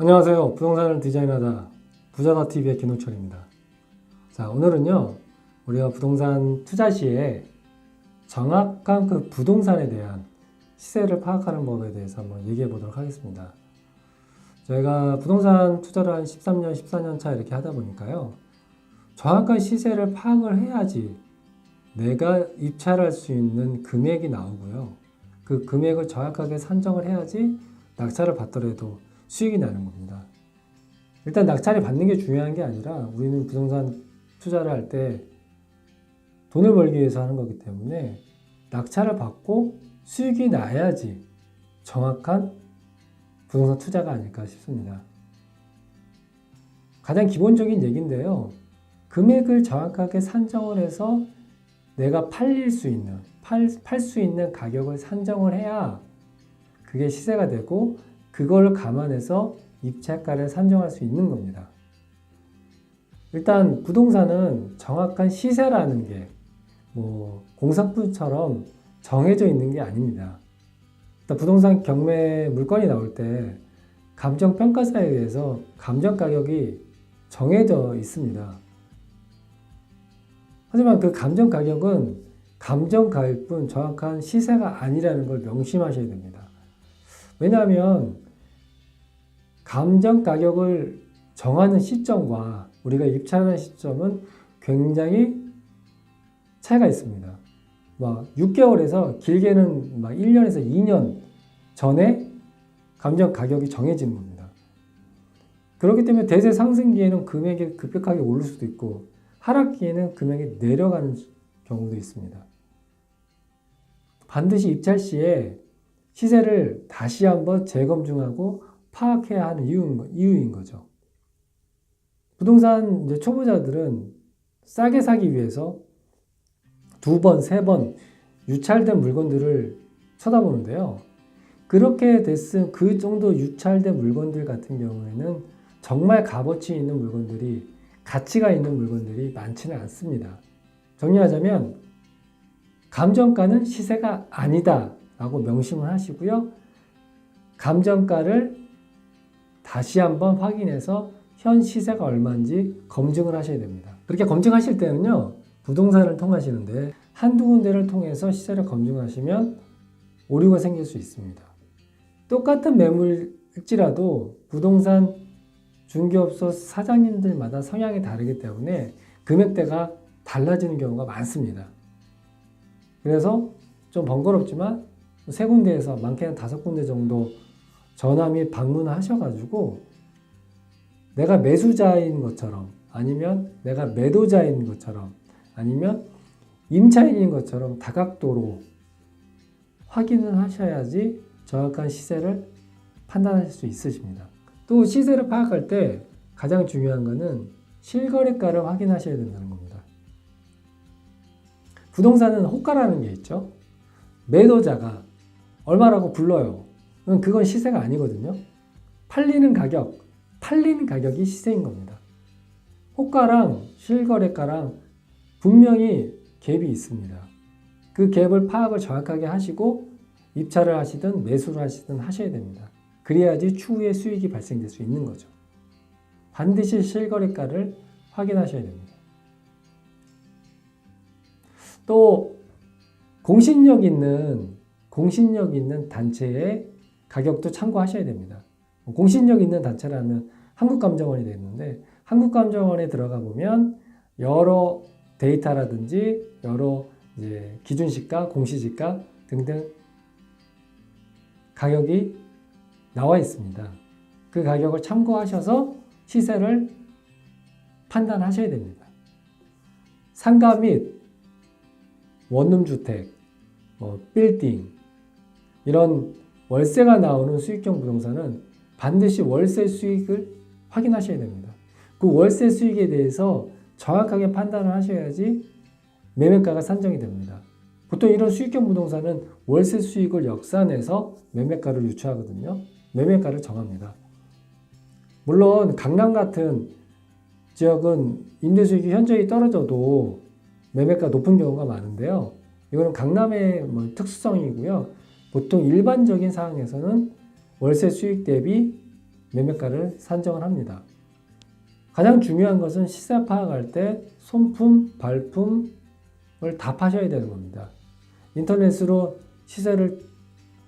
안녕하세요. 부동산을 디자인하다 부자다 TV의 김호철입니다. 자, 오늘은요. 우리가 부동산 투자 시에 정확한 그 부동산에 대한 시세를 파악하는 법에 대해서 한번 얘기해 보도록 하겠습니다. 저희가 부동산 투자를 한 13년, 14년 차 이렇게 하다 보니까요. 정확한 시세를 파악을 해야지 내가 입찰할 수 있는 금액이 나오고요. 그 금액을 정확하게 산정을 해야지 낙찰을 받더라도 수익이 나는 겁니다. 일단 낙찰이 받는 게 중요한 게 아니라 우리는 부동산 투자를 할 때 돈을 벌기 위해서 하는 거기 때문에 낙찰을 받고 수익이 나야지 정확한 부동산 투자가 아닐까 싶습니다. 가장 기본적인 얘기인데요. 금액을 정확하게 산정을 해서 내가 팔릴 수 있는, 팔, 팔수 있는 가격을 산정을 해야 그게 시세가 되고 그걸 감안해서 입찰가를 산정할 수 있는 겁니다. 일단 부동산은 정확한 시세라는 게 뭐 공사부처럼 정해져 있는 게 아닙니다. 부동산 경매 물건이 나올 때 감정 평가사에 의해서 감정 가격이 정해져 있습니다. 하지만 그 감정 가격은 감정 가일 뿐 정확한 시세가 아니라는 걸 명심하셔야 됩니다. 왜냐하면 감정 가격을 정하는 시점과 우리가 입찰하는 시점은 굉장히 차이가 있습니다. 막 6개월에서 길게는 막 1년에서 2년 전에 감정 가격이 정해지는 겁니다. 그렇기 때문에 대세 상승기에는 금액이 급격하게 오를 수도 있고 하락기에는 금액이 내려가는 경우도 있습니다. 반드시 입찰 시에 시세를 다시 한번 재검증하고 파악해야 하는 이유인, 이유인 거죠. 부동산 이제 초보자들은 싸게 사기 위해서 두 번, 세 번 유찰된 물건들을 쳐다보는데요. 그렇게 됐음 그 정도 유찰된 물건들 같은 경우에는 정말 값어치 있는 물건들이 가치가 있는 물건들이 많지는 않습니다. 정리하자면 감정가는 시세가 아니다 라고 명심을 하시고요. 감정가를 다시 한번 확인해서 현 시세가 얼마인지 검증을 하셔야 됩니다. 그렇게 검증하실 때는요, 부동산을 통하시는데 한두 군데를 통해서 시세를 검증하시면 오류가 생길 수 있습니다. 똑같은 매물일지라도 부동산 중개업소 사장님들마다 성향이 다르기 때문에 금액대가 달라지는 경우가 많습니다. 그래서 좀 번거롭지만 세 군데에서 많게는 다섯 군데 정도 전화 및 방문을 하셔가지고 내가 매수자인 것처럼 아니면 내가 매도자인 것처럼 아니면 임차인인 것처럼 다각도로 확인을 하셔야지 정확한 시세를 판단하실 수 있으십니다. 또 시세를 파악할 때 가장 중요한 것은 실거래가를 확인하셔야 된다는 겁니다. 부동산은 호가라는 게 있죠. 매도자가 얼마라고 불러요. 그건 시세가 아니거든요. 팔리는 가격, 팔리는 가격이 시세인 겁니다. 호가랑 실거래가랑 분명히 갭이 있습니다. 그 갭을 파악을 정확하게 하시고 입찰을 하시든 매수를 하시든 하셔야 됩니다. 그래야지 추후에 수익이 발생될 수 있는 거죠. 반드시 실거래가를 확인하셔야 됩니다. 또 공신력 있는 공신력 있는 단체의 가격도 참고하셔야 됩니다. 공신력 있는 단체라면 한국감정원이 되는데 한국감정원에 들어가 보면 여러 데이터라든지 여러 이제 기준시가, 공시지가 등등 가격이 나와 있습니다. 그 가격을 참고하셔서 시세를 판단하셔야 됩니다. 상가 및 원룸 주택, 뭐 빌딩 이런 월세가 나오는 수익형 부동산은 반드시 월세 수익을 확인하셔야 됩니다. 그 월세 수익에 대해서 정확하게 판단을 하셔야지 매매가가 산정이 됩니다. 보통 이런 수익형 부동산은 월세 수익을 역산해서 매매가를 유추하거든요. 매매가를 정합니다. 물론 강남 같은 지역은 임대 수익이 현저히 떨어져도 매매가 높은 경우가 많은데요. 이거는 강남의 뭐 특수성이고요. 보통 일반적인 상황에서는 월세 수익 대비 매매가를 산정을 합니다. 가장 중요한 것은 시세 파악할 때 손품, 발품을 다 파셔야 되는 겁니다. 인터넷으로 시세를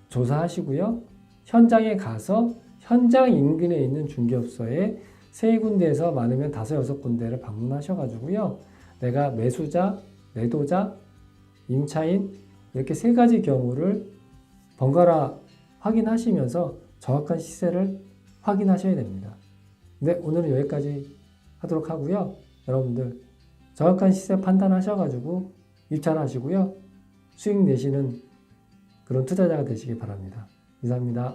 조사하시고요. 현장에 가서 현장 인근에 있는 중개업소에 세 군데에서 많으면 다섯 여섯 군데를 방문하셔가지고요. 내가 매수자, 매도자, 임차인 이렇게 세 가지 경우를 번갈아 확인하시면서 정확한 시세를 확인하셔야 됩니다. 네, 오늘은 여기까지 하도록 하고요. 여러분들 정확한 시세 판단하셔가지고 입찰하시고요. 수익 내시는 그런 투자자가 되시기 바랍니다. 이상입니다.